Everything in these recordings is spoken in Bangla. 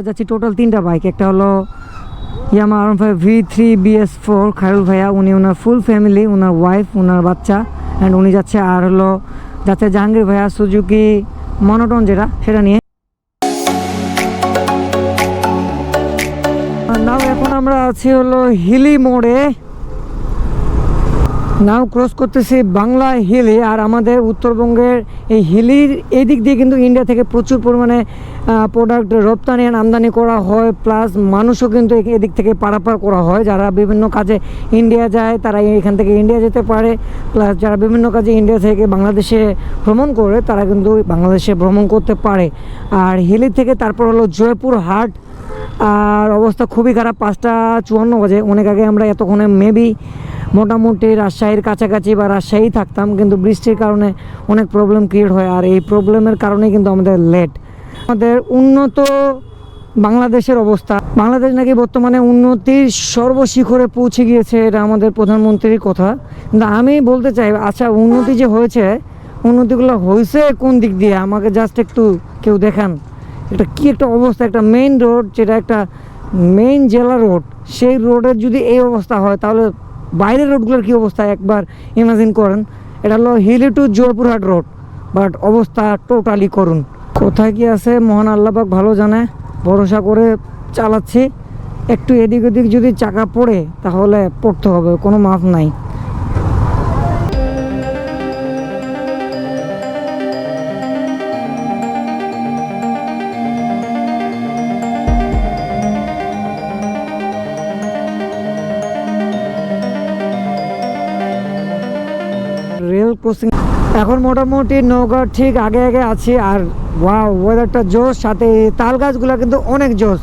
আমরা যাচ্ছি টোটাল তিনটা বাইক একটা হলো Yamaha R five V three BS four Khairul ভাইয়া, উনি ওনার ফুল ফ্যামিলি ওনার ওয়াইফ ওনার বাচ্চা অ্যান্ড উনি যাচ্ছে আর হলো যাচ্ছে জাহাঙ্গীর ভাইয়া সুজুকি মনোটন যেটা, সেটা নিয়ে। নাও এখন আমরা আছি হলো হিলি মোড়ে। নাও ক্রস করতেছি বাংলা হিলি আর আমাদের উত্তরবঙ্গের এই হিলির এই দিক দিয়ে কিন্তু ইন্ডিয়া থেকে প্রচুর পরিমাণে প্রোডাক্ট রপ্তানি আর আমদানি করা হয় প্লাস মানুষও কিন্তু এদিক থেকে পারাপার করা হয়। যারা বিভিন্ন কাজে ইন্ডিয়া যায়, তারা এখান থেকে ইন্ডিয়া যেতে পারে। প্লাস যারা বিভিন্ন কাজে ইন্ডিয়া থেকে বাংলাদেশে ভ্রমণ করে, তারা কিন্তু বাংলাদেশে ভ্রমণ করতে পারে। আর হিলি থেকে তারপর হলো জয়পুর হাট আর অবস্থা খুবই খারাপ, পাঁচটা চুয়ান্ন বাজে। অনেক আগে আমরা এতক্ষণে মেবি মোটামুটি রাজশাহীর কাছাকাছি বা রাজশাহী থাকতাম, কিন্তু বৃষ্টির কারণে অনেক প্রবলেম ক্রিয়েট হয় আর এই প্রবলেমের কারণে কিন্তু আমাদের লেট আমাদের উন্নত বাংলাদেশের অবস্থা। বাংলাদেশ নাকি বর্তমানে উন্নতির সর্বশিখরে পৌঁছে গিয়েছে, এটা আমাদের প্রধানমন্ত্রীর কথা। কিন্তু আমি বলতে চাই আচ্ছা উন্নতি যে হয়েছে, উন্নতিগুলো হয়েছে কোন দিক দিয়ে? আমাকে জাস্ট একটু কেউ দেখান। এটা কি একটা অবস্থা? একটা মেইন রোড যেটা একটা মেইন জেলা রোড সেই রোডের যদি এই অবস্থা হয়, তাহলে বাইরের রোডগুলোর কি অবস্থা? একবার ইমাজিন করেন। এটা হলো Hili to Joypurhat road but অবস্থা টোটালি করুন। কোথায় কি আছে? মহান আল্লাপাক ভালো জানে। ভরসা করে চালাচ্ছি। একটু এদিক ওদিক যদি চাকা পড়ে, তাহলে পড়তে হবে, কোনো মাফ নাই। এখন মোটামুটি নৌকা ঠিক আগে আগে আছি আর ওয়াও ওয়েদারটা জোশ, সাথে তাল গাছগুলো কিন্তু অনেক জোশ।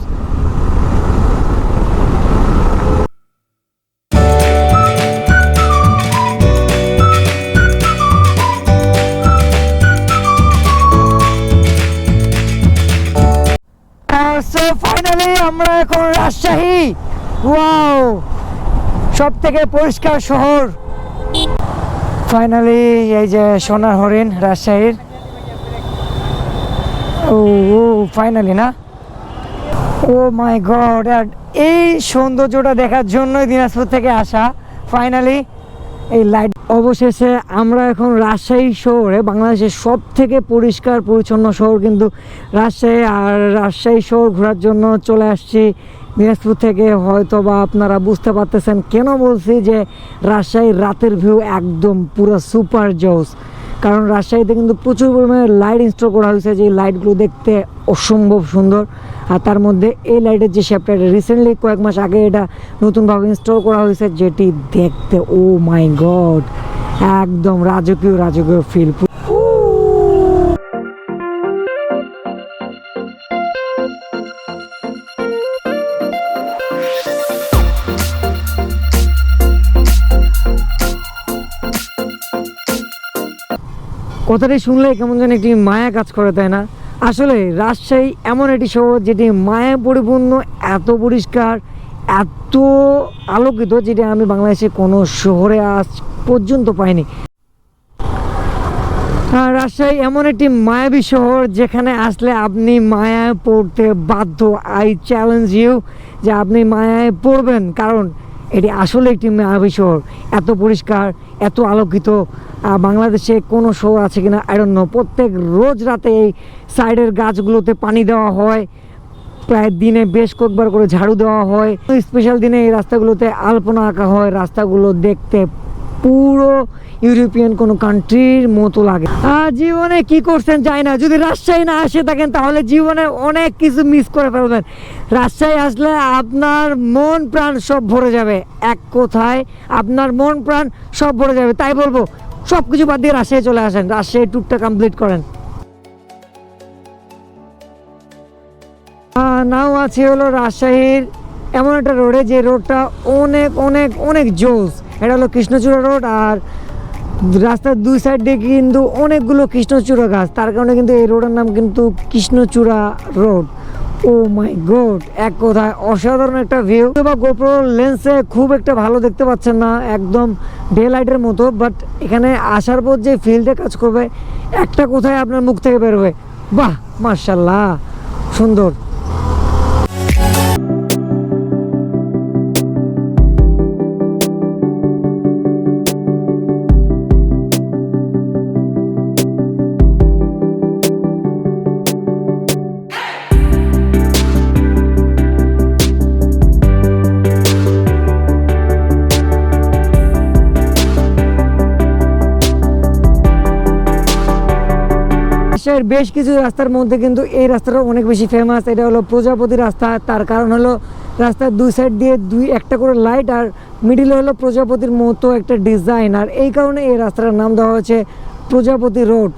ফাইনালি আমরা এখন রাজশাহী। ওয়াও সব থেকে পরিষ্কার শহর। ফাইনালি এই যে সোনার হরিণ, রাজশাহীর। ও ও ফাইনালি না? ও মাই গড আর এই সৌন্দর্যটা দেখার জন্যই দিনাজপুর থেকে আসা ফাইনালি এই লাইট অবশেষে আমরা এখন রাজশাহী শহরে, বাংলাদেশের সব থেকে পরিষ্কার, পরিচ্ছন্ন শহর কিন্তু রাজশাহী, আর রাজশাহী শহর ঘোরার জন্য চলে আসছি দিনাজপুর থেকে হয়তো বা আপনারা বুঝতে পারতেছেন, কেন বলছি যে রাজশাহীর রাতের ভিউ একদম পুরো সুপার জোস কারণ রাজশাহীতে কিন্তু প্রচুর পরিমাণে লাইট ইনস্টল করা হয়েছে, যে লাইটগুলো দেখতে অসম্ভব সুন্দর। আর তার মধ্যে এই লাইটের যে শেপটা এটা রিসেন্টলি কয়েক মাস আগে এটা নতুনভাবে ইনস্টল করা হয়েছে, যেটি দেখতে ও মাই গড একদম রাজকীয় রাজকীয় ফিল কথাটি শুনলে কেমন যেন একটি মায়া কাজ করে, তাই না? আসলে রাজশাহী এমন একটি শহর যেটি মায়া পরিপূর্ণ, এত পরিষ্কার, এত আলোকিত যেটি আমি বাংলাদেশে কোনো শহরে আজ পর্যন্ত পাইনি। আর রাজশাহী এমন একটি মায়াবী শহর যেখানে আসলে আপনি মায়ায় পড়তে বাধ্য। আই চ্যালেঞ্জ ইউ যে আপনি মায়ায় পড়বেন, কারণ এটি আসলে একটি মায়াবী শহর এত পরিষ্কার, এত আলোকিত বাংলাদেশে কোনো শহর আছে কিনা আইডন নো প্রত্যেক রোজ রাতে এই সাইডের গাছগুলোতে পানি দেওয়া হয়। প্রায় দিনে বেশ কয়েকবার করে ঝাড়ু দেওয়া হয়। স্পেশাল দিনে এই রাস্তাগুলোতে আলপনা আঁকা হয়। রাস্তাগুলো দেখতে পুরো ইউরোপিয়ান কোনো কান্ট্রির মতো লাগে। আর জীবনে কি করছেন জানি না, যদি রাজশাহী না আসে থাকেন তাহলে জীবনে অনেক কিছু মিস করে ফেলবেন। রাজশাহী আসলে আপনার মন প্রাণ সব ভরে যাবে। এক কোথায় আপনার মন প্রাণ সব ভরে যাবে। তাই বলব সব কিছু বাদ দিয়ে রাজশাহী চলে আসেন। রাজশাহী ট্যুরটা কমপ্লিট করেন। নাও আছে হলো রাজশাহীর এমন একটা রোডে যে রোডটা অনেক অনেক অনেক জোস। এটা হলো কৃষ্ণচূড়া রোড আর রাস্তার দুই সাইড কিন্তু অনেকগুলো কৃষ্ণচূড়া গাছ। তার কারণে কিন্তু এই রোডের নাম কিন্তু কৃষ্ণচূড়া রোড। ও মাই গড, এক কথায় অসাধারণ একটা ভিউ বা গোপ্রো লেন্সে খুব একটা ভালো দেখতে পাচ্ছেন না, একদম ডে লাইটের মতো বাট এখানে আসার পর যে ফিল্ডে কাজ করবে, একটা কোথায় আপনার মুখ থেকে বেরোবে বাহ মার্শাল্লাহ সুন্দর। রাজশাহীর বেশ কিছু রাস্তার মধ্যে কিন্তু এই রাস্তাটা অনেক বেশি ফেমাস এটা হলো প্রজাপতি রাস্তা, তার কারণ হলো রাস্তার দুই সাইড দিয়ে দুই, একটা করে লাইট আর মিডিলে হলো প্রজাপতির মতো একটা ডিজাইন আর এই কারণে এই রাস্তাটার নাম দেওয়া হয়েছে প্রজাপতি রোড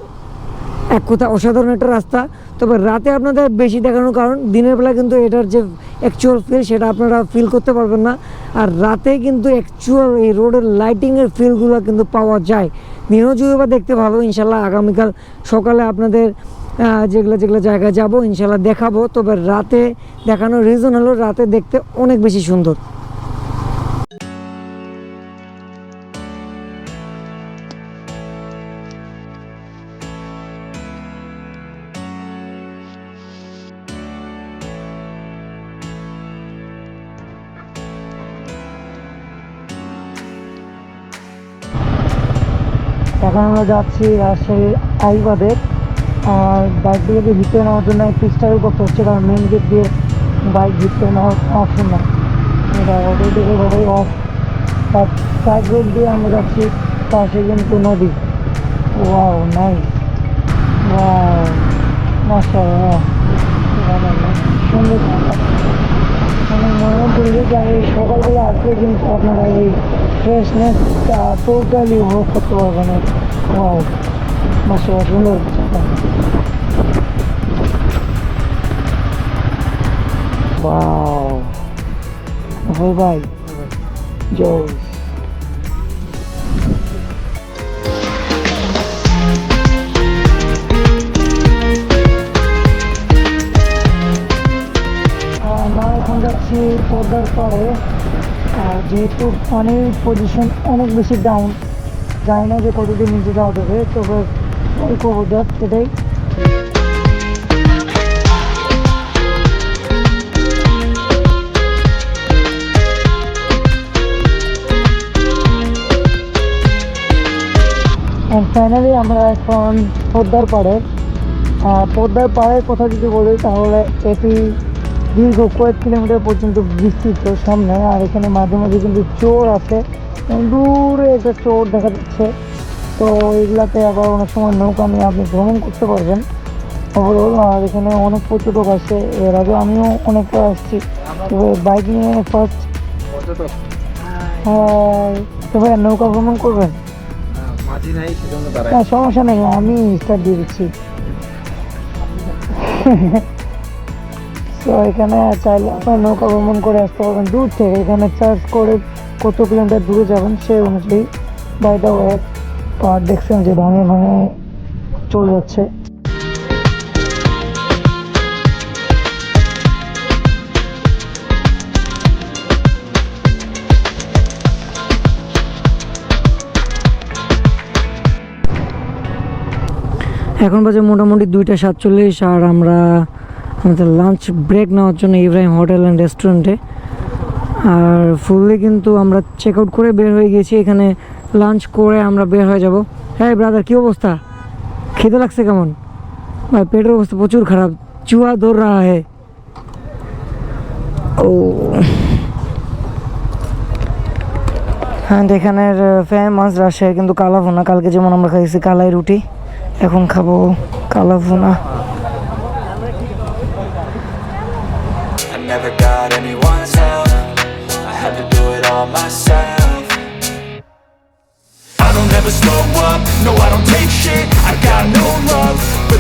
এক কথা, অসাধারণ একটা রাস্তা। তবে রাতে আপনাদের বেশি দেখানোর কারণ, দিনের বেলা কিন্তু এটার যে অ্যাকচুয়াল ফিল সেটা আপনারা ফিল করতে পারবেন না। আর রাতে কিন্তু অ্যাকচুয়াল এই রোডের লাইটিংয়ের ফিলগুলো কিন্তু পাওয়া যায়। যদি বা দেখতে ভালো, ইনশাল্লাহ আগামীকাল সকালে আপনাদের যেগুলো যেগুলো জায়গায় যাব, ইনশাল্লাহ দেখাবো। তবে রাতে দেখানোর রিজন হলো রাতে দেখতে অনেক বেশি সুন্দর। এখন আমরা যাচ্ছি রাজশাহীর আইবাদের। আর বাইকগুলোকে ভিতরে নেওয়ার জন্য একটু স্ট্রাগল করতে হচ্ছে, কারণ মেন গেট দিয়ে বাইক ভিতরে নেওয়া অপশন না এটা অলরেডি এভাবেই অফ বাট সাইড রোড দিয়ে আমরা যাচ্ছি পাশে কিন্তু নদী ওয়াও মাশাআল্লাহ। সুন্দর। মানে সকালবেলা আসলে কিন্তু আপনারা এই ফ্রেশনেস টোটালি উপভোগ করতে পারবেন ওয়াও মাশাআল্লাহ সুন্দর ওয়াও ভাই ভাই জোস পদ্মার পরে যেহেতু পানির পজিশন অনেক বেশি ডাউন জানি না যে কতদিন নিচে যাওয়া যাবে, তবে ওই দেখ সেটাই ফাইনালি আমরা এখন পদ্মার পাড়ে। পদ্মার পাড়ের কথা যদি বলি, তাহলে এটি দীর্ঘ কয়েক কিলোমিটার পর্যন্ত বিস্তৃত সামনে আর এখানে মাঝে মাঝে কিন্তু চোর আছে দূরে একটা চোর দেখা যাচ্ছে। তো এগুলাতে আবার অনেক সময় নৌকা নিয়ে আপনি ভ্রমণ করতে পারবেন। ওভারঅল আর এখানে অনেক পর্যটক আছে এর আগে আমিও অনেকবার আসছি। তবে বাইক নিয়ে ফার্স্ট তবে নৌকা ভ্রমণ করবেন? না সমস্যা নেই আমি স্টার্ট দিয়ে দিচ্ছি। তো এখানে চাইলে আপনার নৌকা ভ্রমণ করে আসতে পারবেন দূর থেকে। এখানে চার্জ করে কত কিলোমিটার দূরে যাবেন সেই অনুযায়ী বাই দ্য ওয়ে আর দেখছেন যে ভাঙে ভাঙে চলে যাচ্ছে। এখন বাজে মোটামুটি দুইটা সাতচল্লিশ আর আমরা আমাদের লাঞ্চ ব্রেক নেওয়ার জন্য ইব্রাহিম হোটেল অ্যান্ড রেস্টুরেন্টে আর ফুললি কিন্তু আমরা চেক আউট করে বের হয়ে গেছি এখানে লাঞ্চ করে আমরা বের হয়ে যাব। হ্যাঁ ব্রাদার কী অবস্থা? খেতে লাগছে কেমন? ভাই, পেটের অবস্থা প্রচুর খারাপ। চুয়া দৌড় রাহা হে। ও। হ্যাঁ এখানের ফেমাস রাজশাহী কিন্তু কালা ভুনা কালকে যেমন আমরা খাইছি কালাই রুটি, এখন খাব কালা never got anyone's help. I had to do it all myself. I don't ever slow up, no I don't take shit. I got no